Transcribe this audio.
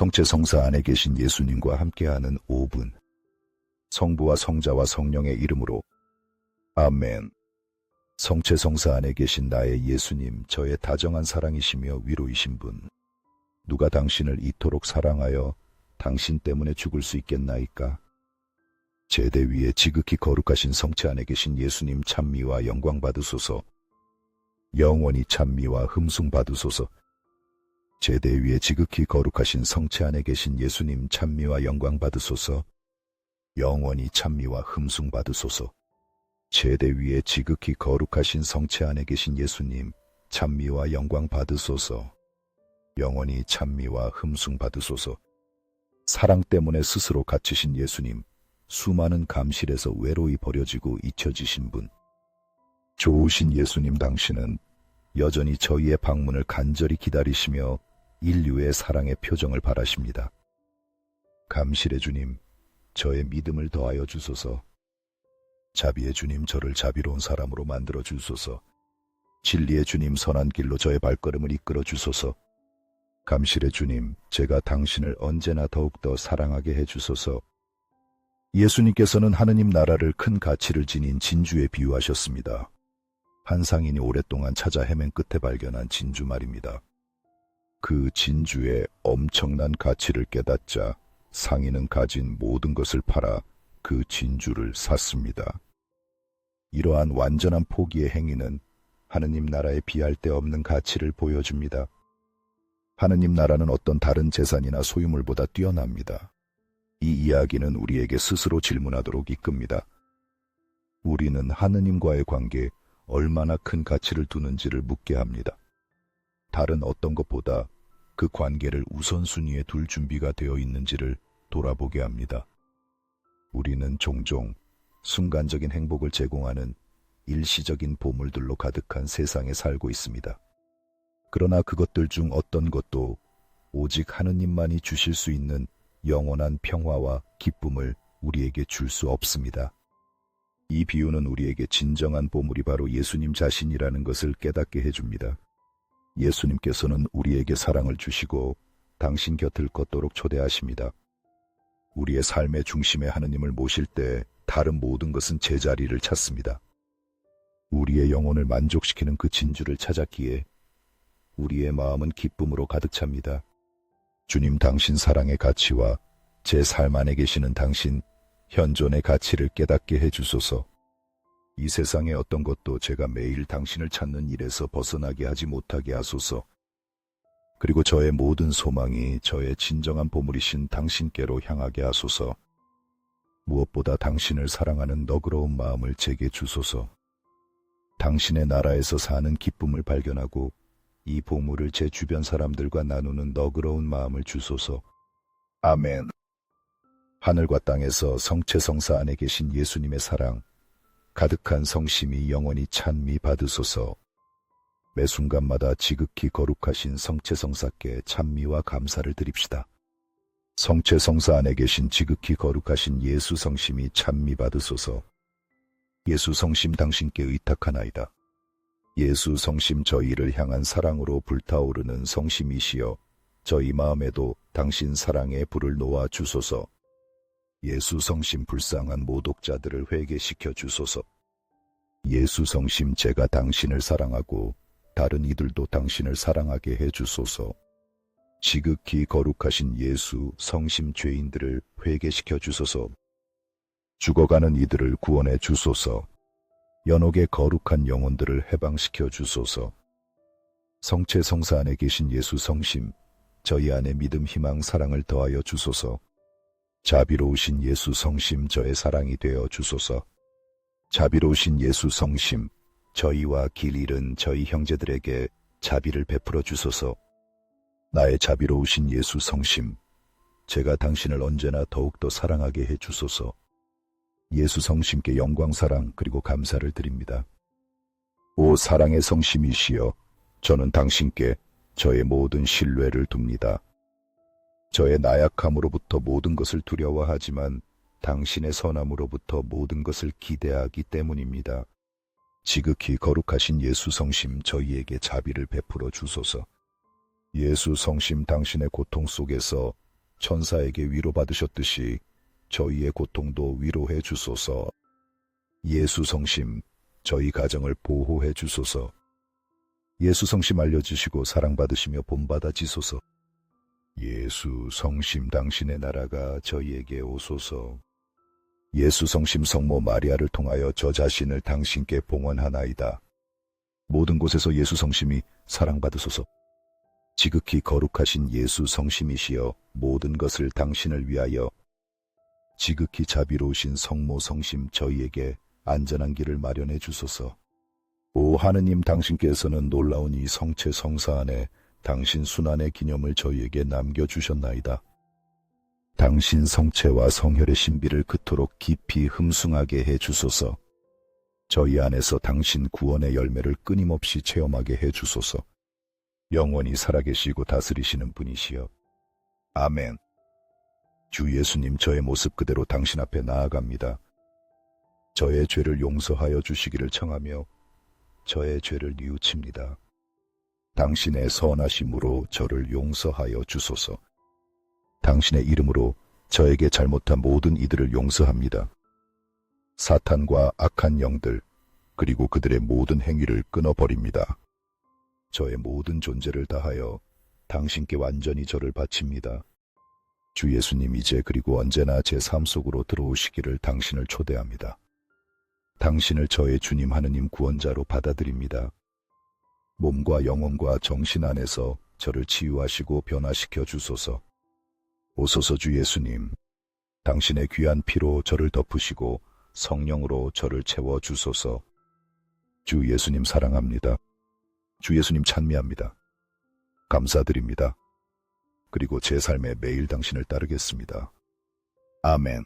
성체 성사 안에 계신 예수님과 함께하는 5분. 성부와 성자와 성령의 이름으로 아멘. 성체 성사 안에 계신 나의 예수님, 저의 다정한 사랑이시며 위로이신 분. 누가 당신을 이토록 사랑하여 당신 때문에 죽을 수 있겠나이까? 제대 위에 지극히 거룩하신 성체 안에 계신 예수님 찬미와 영광 받으소서. 영원히 찬미와 흠숭 받으소서. 제대 위에 지극히 거룩하신 성체 안에 계신 예수님 찬미와 영광 받으소서. 영원히 찬미와 흠숭 받으소서. 제대 위에 지극히 거룩하신 성체 안에 계신 예수님 찬미와 영광 받으소서. 영원히 찬미와 흠숭 받으소서. 사랑 때문에 스스로 갇히신 예수님, 수많은 감실에서 외로이 버려지고 잊혀지신 분. 좋으신 예수님 당신은 여전히 저희의 방문을 간절히 기다리시며 인류의 사랑의 표정을 바라십니다. 감실의 주님, 저의 믿음을 더하여 주소서. 자비의 주님, 저를 자비로운 사람으로 만들어 주소서. 진리의 주님, 선한 길로 저의 발걸음을 이끌어 주소서. 감실의 주님, 제가 당신을 언제나 더욱더 사랑하게 해 주소서. 예수님께서는 하느님 나라를 큰 가치를 지닌 진주에 비유하셨습니다. 한 상인이 오랫동안 찾아 헤맨 끝에 발견한 진주 말입니다. 그 진주의 엄청난 가치를 깨닫자 상인은 가진 모든 것을 팔아 그 진주를 샀습니다. 이러한 완전한 포기의 행위는 하느님 나라에 비할 데 없는 가치를 보여줍니다. 하느님 나라는 어떤 다른 재산이나 소유물보다 뛰어납니다. 이 이야기는 우리에게 스스로 질문하도록 이끕니다. 우리는 하느님과의 관계에 얼마나 큰 가치를 두는지를 묻게 합니다. 다른 어떤 것보다 그 관계를 우선순위에 둘 준비가 되어 있는지를 돌아보게 합니다. 우리는 종종 순간적인 행복을 제공하는 일시적인 보물들로 가득한 세상에 살고 있습니다. 그러나 그것들 중 어떤 것도 오직 하느님만이 주실 수 있는 영원한 평화와 기쁨을 우리에게 줄 수 없습니다. 이 비유는 우리에게 진정한 보물이 바로 예수님 자신이라는 것을 깨닫게 해줍니다. 예수님께서는 우리에게 사랑을 주시고 당신 곁을 걷도록 초대하십니다. 우리의 삶의 중심에 하느님을 모실 때 다른 모든 것은 제자리를 찾습니다. 우리의 영혼을 만족시키는 그 진주를 찾았기에 우리의 마음은 기쁨으로 가득 찹니다. 주님 당신 사랑의 가치와 제 삶 안에 계시는 당신 현존의 가치를 깨닫게 해주소서. 이 세상의 어떤 것도 제가 매일 당신을 찾는 일에서 벗어나게 하지 못하게 하소서. 그리고 저의 모든 소망이 저의 진정한 보물이신 당신께로 향하게 하소서. 무엇보다 당신을 사랑하는 너그러운 마음을 제게 주소서. 당신의 나라에서 사는 기쁨을 발견하고 이 보물을 제 주변 사람들과 나누는 너그러운 마음을 주소서. 아멘. 하늘과 땅에서 성체성사 안에 계신 예수님의 사랑, 가득한 성심이 영원히 찬미 받으소서. 매 순간마다 지극히 거룩하신 성체성사께 찬미와 감사를 드립시다. 성체성사 안에 계신 지극히 거룩하신 예수 성심이 찬미 받으소서. 예수 성심 당신께 의탁하나이다. 예수 성심 저희를 향한 사랑으로 불타오르는 성심이시여 저희 마음에도 당신 사랑의 불을 놓아 주소서. 예수 성심 불쌍한 모독자들을 회개시켜 주소서. 예수 성심 제가 당신을 사랑하고 다른 이들도 당신을 사랑하게 해 주소서. 지극히 거룩하신 예수 성심 죄인들을 회개시켜 주소서. 죽어가는 이들을 구원해 주소서. 연옥의 거룩한 영혼들을 해방시켜 주소서. 성체 성사 안에 계신 예수 성심, 저희 안에 믿음, 희망, 사랑을 더하여 주소서. 자비로우신 예수 성심 저의 사랑이 되어 주소서. 자비로우신 예수 성심, 저희와 길 잃은 저희 형제들에게 자비를 베풀어 주소서. 나의 자비로우신 예수 성심, 제가 당신을 언제나 더욱더 사랑하게 해 주소서. 예수 성심께 영광 사랑 그리고 감사를 드립니다. 오 사랑의 성심이시여 저는 당신께 저의 모든 신뢰를 둡니다. 저의 나약함으로부터 모든 것을 두려워하지만 당신의 선함으로부터 모든 것을 기대하기 때문입니다. 지극히 거룩하신 예수 성심 저희에게 자비를 베풀어 주소서. 예수 성심 당신의 고통 속에서 천사에게 위로받으셨듯이 저희의 고통도 위로해 주소서. 예수 성심, 저희 가정을 보호해 주소서. 예수 성심 알려주시고 사랑받으시며 본받아 지소서. 예수 성심 당신의 나라가 저희에게 오소서. 예수 성심 성모 마리아를 통하여 저 자신을 당신께 봉헌하나이다. 모든 곳에서 예수 성심이 사랑받으소서. 지극히 거룩하신 예수 성심이시여 모든 것을 당신을 위하여 지극히 자비로우신 성모 성심 저희에게 안전한 길을 마련해 주소서. 오 하느님 당신께서는 놀라운 이 성체 성사 안에 당신 순환의 기념을 저희에게 남겨주셨나이다. 당신 성체와 성혈의 신비를 그토록 깊이 흠숭하게 해 주소서. 저희 안에서 당신 구원의 열매를 끊임없이 체험하게 해 주소서. 영원히 살아계시고 다스리시는 분이시여. 아멘. 주 예수님 저의 모습 그대로 당신 앞에 나아갑니다. 저의 죄를 용서하여 주시기를 청하며 저의 죄를 뉘우칩니다. 당신의 선하심으로 저를 용서하여 주소서. 당신의 이름으로 저에게 잘못한 모든 이들을 용서합니다. 사탄과 악한 영들, 그리고 그들의 모든 행위를 끊어버립니다. 저의 모든 존재를 다하여 당신께 완전히 저를 바칩니다. 주 예수님 이제 그리고 언제나 제 삶 속으로 들어오시기를 당신을 초대합니다. 당신을 저의 주님 하느님 구원자로 받아들입니다. 몸과 영혼과 정신 안에서 저를 치유하시고 변화시켜 주소서. 오소서 주 예수님, 당신의 귀한 피로 저를 덮으시고 성령으로 저를 채워 주소서. 주 예수님 사랑합니다. 주 예수님 찬미합니다. 감사드립니다. 그리고 제 삶에 매일 당신을 따르겠습니다. 아멘.